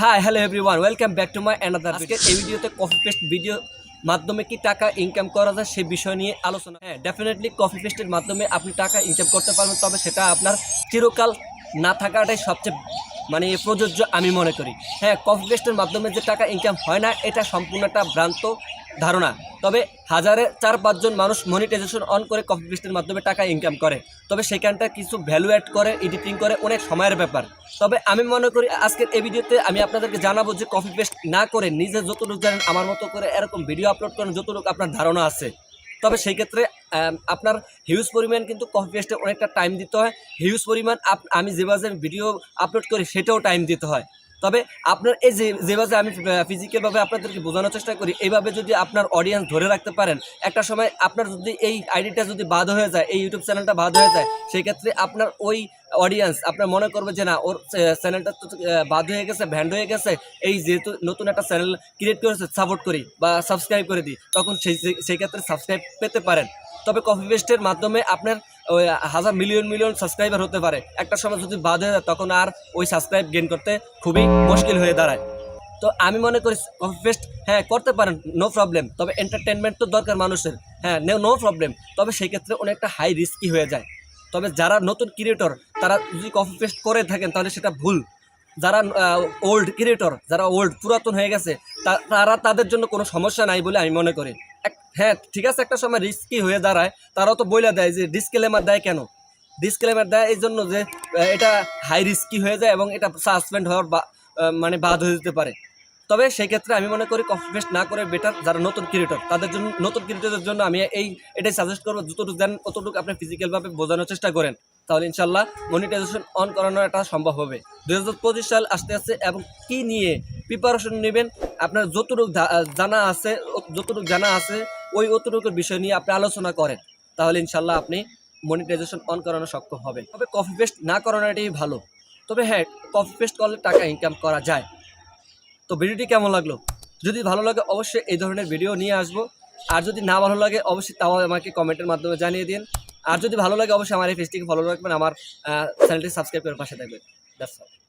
Hi hello everyone welcome back to my another আজকে এই ভিডিওতে কফি পেস্ট ভিডিও মাধ্যমে কি টাকা ইনকাম করা যায় সে বিষয় নিয়ে আলোচনা। হ্যাঁ ডেফিনেটলি কফি পেস্টের মাধ্যমে আপনি টাকা ইনকাম করতে পারবেন তবে সেটা আপনার চিরকাল না থাকাটাই সবচেয়ে মানে প্রযোজ্য আমি মনে করি। হ্যাঁ কফি পেস্টের মাধ্যমে যে টাকা ইনকাম হয় না, এটা সম্পূর্ণ একটা ভ্রান্ত ধারণা। তবে হাজারে চার পাঁচজন মানুষ মনিটাইজেশন অন করে কফি পেস্টের মাধ্যমে টাকা ইনকাম করে। তবে সেখানটা কিছু ভ্যালু অ্যাড করে এডিটিং করে, অনেক সময়ের ব্যাপার। তবে আমি মনে করি আজকের এই ভিডিওতে আমি আপনাদেরকে জানাব যে কপি পেস্ট না করে নিজে যতটুকু জানেন, আমার মতো করে এরকম ভিডিও আপলোড করেন, যতটুকু আপনার ধারণা আছে। তবে সেই ক্ষেত্রে আপনার হিউজ পরিমাণ কিন্তু কপি পেস্টে অনেকটা টাইম দিতে হয়। হিউজ পরিমাণ আমি যেভাবে ভিডিও আপলোড করি, সেটাও টাইম দিতে হয়। তবে আপনার এই যে, যেভাবে আমি ফিজিক্যালভাবে আপনাদেরকে বোঝানোর চেষ্টা করি, এইভাবে যদি আপনার অডিয়েন্স ধরে রাখতে পারেন, একটা সময় আপনার যদি এই আইডিটা যদি বাদ হয়ে যায়, এই ইউটিউব চ্যানেলটা বাদ হয়ে যায় সেই ক্ষেত্রে আপনার ওই অডিয়েন্স আপনার মনে করবে যে না, ওর চ্যানেলটা তো বাদ হয়ে গেছে ভ্যান্ড হয়ে গেছে, এই যেহেতু নতুন একটা চ্যানেল ক্রিয়েট করেছে সাপোর্ট করি বা সাবস্ক্রাইব করে দিই, তখন সেই- সেই ক্ষেত্রে সাবস্ক্রাইব পেতে পারেন। তবে কপি পেস্টের মাধ্যমে আপনার ওই হাজার মিলিয়ন মিলিয়ন সাবস্ক্রাইবার হতে পারে। একটা সময় যদি বাদ হয়ে তখন আর ওই সাবস্ক্রাইব গেন করতে খুবই মুশকিল হয়ে দাঁড়ায়। তো আমি মনে করি কপি পেস্ট হ্যাঁ করতে পারেন নো প্রবলেম তবে এন্টারটেনমেন্ট তো দরকার মানুষের। হ্যাঁ নো প্রবলেম তবে সেই ক্ষেত্রে অনেকটা হাই রিস্কি হয়ে যায়। তবে যারা নতুন ক্রিয়েটর তারা যদি কপি পেস্ট করে থাকেন, তাহলে সেটা ভুল। যারা ওল্ড ক্রিয়েটর যারা ওল্ড পুরাতন হয়ে গেছে তারা তাদের জন্য কোনো সমস্যা নাই বলে আমি মনে করি। হ্যাঁ ঠিক আছে, একটা সময় রিস্কি হয়ে দাঁড়ায়। তারাও তো বইলা দেয় যে ডিসক্লেমার দেয় কেন? ডিসক্লেমার দেয় এই জন্য যে এটা হাই রিস্কি হয়ে যায় এবং এটা সাসপেন্ড হওয়ার মানে বাদ হয়ে যেতে পারে। তবে সেই ক্ষেত্রে আমি মনে করি কফি পেস্ট না করে বেটার যারা নতুন ক্রিয়েটর তাদের জন্য, নতুন ক্রিয়েটরদের জন্য আমি এই, এটাই সাজেস্ট করব, যতটুকু দেন ততটুকু আপনি ফিজিক্যালভাবে বোঝানোর চেষ্টা করেন। তাহলে ইনশাল্লাহ মনিটাইজেশন অন করানোর একটা সম্ভব হবে। দুই হাজার সাল আসতে আসতে এবং কি নিয়ে প্রিপারেশন নেবেন, আপনার যতটুকু জানা আছে, যতটুকু জানা আছে ওই অতটুকুর বিষয় নিয়ে আপনি আলোচনা করেন, তাহলে ইনশাল্লাহ আপনি মনিটাইজেশন অন করানো সক্ষম হবেন। তবে কফি পেস্ট না করানোটাই ভালো। তবে হ্যাঁ কফি পেস্ট করলে টাকা ইনকাম করা যায়। তো ভিডিওটি কেমন লাগল? যদি ভালো লাগে অবশ্যই এই ধরনের ভিডিও নিয়ে আসব। আর যদি না ভালো লাগে, অবশ্যই তাও আমাকে কমেন্টের মাধ্যমে জানিয়ে দিন। আর যদি ভালো লাগে, অবশ্যই আমার এই পেজটিকে ফলো রাখবেন, আমার চ্যানেলটি সাবস্ক্রাইব করে পাশে থাকবেন। That's all